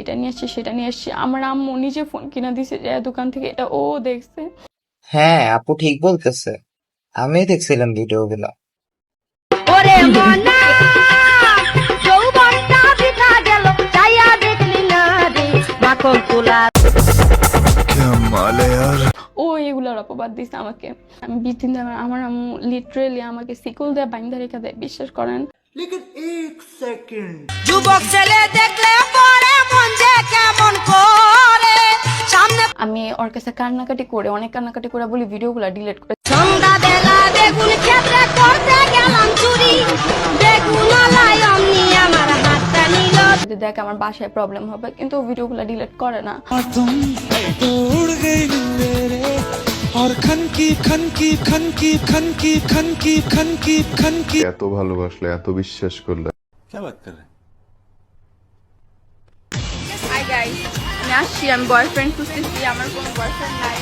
এটা নিয়ে আসছি সেটা নিয়ে আসছি। আমার আম্মু নিজে ফোন কিনা দিছে যে দোকান থেকে এটা ও দেখছে। হ্যাঁ আপু ঠিক বলতেছে। আমি দেখছিলাম ওরে মনা যৌবনটা বিতা গেল চাইয়া দেখলি না রে মাখন তোলা। ও এগুলোর অপবাদ দিছে আমাকে। আমি বিশ দিন ধরে আমার আম্মু লিটারেলি আমাকে সিকুল দেয় বাইন্দা রেখা দেয় বিশ্বাস করেন। যুবক ছেলে দেখলে পরে আমি ওর কাছে কান্নাকাটি করে অনেক কান্নাকাটি করে বলি ভিডিও গুলা ডিলেট করে সন্ধ্যাবেলা বেগুন ক্ষেত্রে করতে গেলাম চুরি। বেগুন অমনি আমার হাতটা নিল। দেখ আমার বাসায় প্রবলেম হবে কিন্তু ভিডিওগুলো ডিলিট করে না। এত ভালোবাসলে এত বিশ্বাস করলে। গাইস আমি আসছি আমি বয়ফ্রেন্ড খুঁজতেছি আমার কোনো বয়ফ্রেন্ড নাই।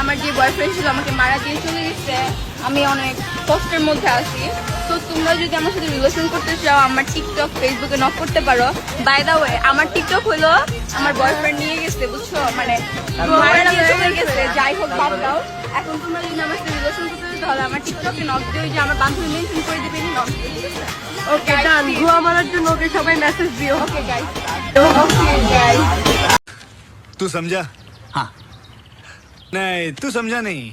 আমার যে বয়ফ্রেন্ড ছিল আমাকে মারা দিয়ে চলে গেছে। আমি অনেক কষ্টের মধ্যে আছি। তো তোমরা যদি আমার সাথে রিলেশন করতে চাও আমার টিকটক ফেসবুকে নক করতে পারো। বাই দা ওয়ে আমার টিকটক হলো আমার বয়ফ্রেন্ড নিয়ে গেছে বুঝছ? মানে মারা দিয়ে চলে গেছে যাই হোক বাদ দাও। এখন তোমরা যদি আমার সাথে রিলেশন করতে চাও তাহলে আমার টিকটকে নক দিও যে আমার বান্ধবী মেনশন করে দিবে নক ওকে ডান গুয়া মারার জন্য ওকে সবাই মেসেজ দিও। ওকে গাইস तू समझा हाँ नहीं तू समझा नहीं